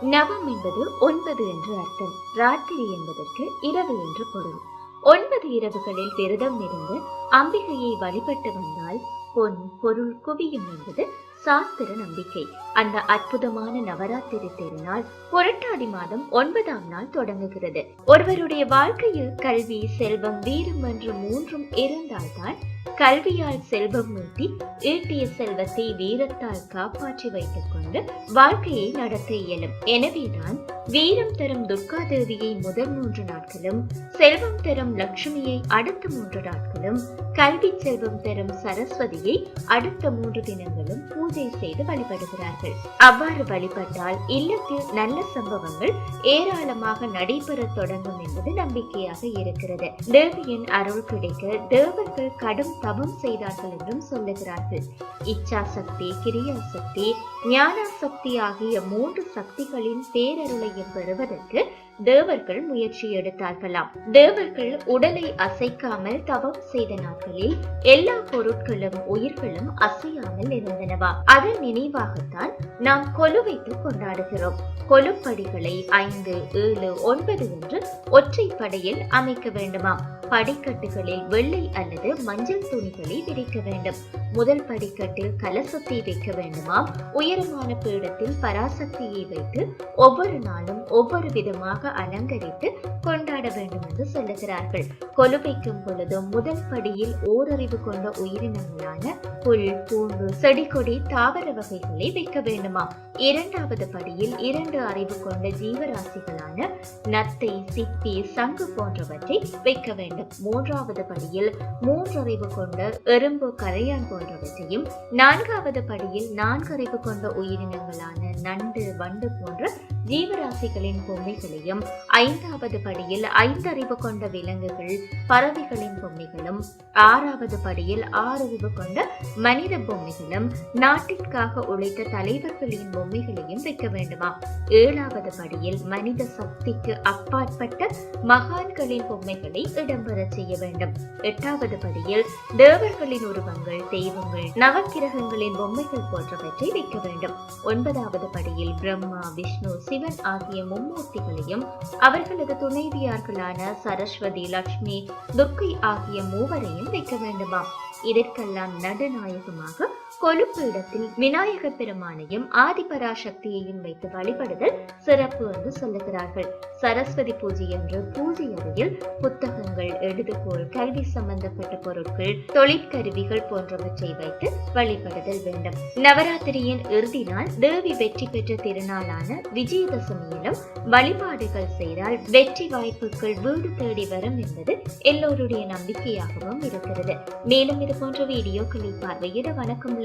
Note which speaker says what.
Speaker 1: நவம் என்பது ஒன்பது என்று அர்த்தம். ராத்திரி என்பதற்கு இரவு என்று பொருள். ஒன்பது இரவுகளில் விரதம் இருந்து அம்பிகையை வழிபட்டு வந்தால் பொன் பொருள் குவியும் என்பது சாஸ்திர நம்பிக்கை. அந்த அற்புதமான நவராத்திரி திருநாள் புரட்டாதி மாதம் ஒன்பதாம் நாள் தொடங்குகிறது. ஒருவருடைய வாழ்க்கையில் கல்வி செல்வம் வீரம் என்று மூன்றும் இருந்தால்தான் கல்வியால் செல்வம் ஊட்டி ஈட்டிய செல்வத்தை வீரத்தால் காப்பாற்றி வைத்துக் கொண்டு வாழ்க்கையை நடத்த இயலும். எனவேதான் வீரம் தரும் துர்கா தேவியை முதல் மூன்று நாட்களும் செல்வம் தரும் லட்சுமியை அடுத்த மூன்று நாட்களும் கல்வி செல்வம் தரும் சரஸ்வதியை அடுத்த மூன்று தினங்களும் பூஜை பூஜை செய்து வழிபடுகிறார்கள். அவ்வாறு வழிபட்டால் இல்லத்தில் நல்ல சம்பவங்கள் ஏராளமாக நடைபெற தொடங்கும் என்பது நம்பிக்கையாக இருக்கிறது. தேவியின் அருள் கிடைக்க தேவர்கள் கடும் தவம் செய்தார்கள் என்றும் சொல்லுகிறார்கள். இச்சா சக்தி கிரியா சக்தி ஞான சக்தி ஆகிய மூன்று சக்திகளின் பேரருளையும் பெறுவதற்கு தேவர்கள் முயற்சி எடுத்தார்களாம். தேவர்கள் உடலை அசைக்காமல் தவம் செய்த நாட்களில் எல்லா பொருட்களும் உயிர்களும் அசையாமல் இருந்தனவா? அதன் நினைவாகத்தான் நாம் கொலுவைத்து கொண்டாடுகிறோம். கொலுப்படிகளை ஐந்து ஏழு ஒன்பது என்று ஒற்றை படையில் அமைக்க வேண்டுமாம். படிக்கட்டுகளில் வெள்ளை அல்லது மஞ்சள் துணிகளை விரிக்க வேண்டும். முதல் படிக்கட்டில் கலசத்தை வைக்க வேண்டுமாம் உயரமான பீடத்தில் பராசக்தியை வைத்து ஒவ்வொரு நாளும் ஒவ்வொரு விதமாக அலங்கரித்து கொண்டாட வேண்டும் என்று சொல்லுகிறார்கள். கொலு வைக்கும் பொழுது முதல் படியில் ஓரறிவு கொண்ட உயிரினங்களான புல் பூண்டு செடி கொடி தாவர வகைகளை வைக்க வேண்டுமாம் இரண்டாவது படியில் இரண்டு அறிவு கொண்ட ஜீவராசிகளான நத்தை சிப்பி சங்கு போன்றவற்றை வைக்க வேண்டும். மூன்றாவது படியில் மூன்றறிவு கொண்ட எறும்பு கரையான் போன்றவற்றையும் நான்காவது படியில் நான்கறிவு கொண்ட உயிரினங்களான நண்டு வண்டு போன்ற ஜீவராசிகளின் பொம்மைகளையும் ஐந்தாவது படியில் ஐந்தறிவு கொண்ட விலங்குகள் பறவைகளின் பொம்மைகளும் ஆறாவது படியில் ஆறறிவு கொண்ட மனித பொம்மைகளும் நாட்டிற்காக உழைத்த தலைவர்களின் பொம்மைகளையும் வைக்க வேண்டுமா? ஏழாவது படியில் மனித சக்திக்கு அப்பாற்பட்ட மகான்களின் பொம்மைகளை இடம்பெற செய்ய வேண்டும். எட்டாவது படியில் தேவர்களின் உருவங்கள் தெய்வங்கள் நவக்கிரகங்களின் பொம்மைகள் போன்றவற்றை வைக்க வேண்டும். ஒன்பதாவது படியில் பிரம்மா விஷ்ணு சிவன் ஆகிய மும்மூர்த்திகளையும் அவர்களது துணைவியார்களான சரஸ்வதி லட்சுமி துர்க்கை ஆகிய மூவரையும் வைக்க வேண்டுமாம். இதற்கெல்லாம் நடுநாயகமாக கொழுப்பு இடத்தில் விநாயக பெருமானையும் ஆதிபராசக்தியையும் வைத்து வழிபடுதல் சிறப்பு என்று சொல்லுகிறார்கள். சரஸ்வதி பூஜை என்று பூஜை அறையில் புத்தகங்கள் எழுதுகோள் கல்வி சம்பந்தப்பட்ட பொருட்கள் தொழிற்கருவிகள் போன்றவற்றை வைத்து வழிபடுதல் வேண்டும். நவராத்திரியின் இறுதி நாள் தேவி வெற்றி பெற்ற திருநாளான விஜயதசமியிலும் வழிபாடுகள் செய்தால் வெற்றி வாய்ப்புகள் வீடு தேடி வரும் என்பது எல்லோருடைய நம்பிக்கையாகவும் இருக்கிறது. மேலும் இது போன்ற வீடியோக்களை பார்வையிட வணக்கம்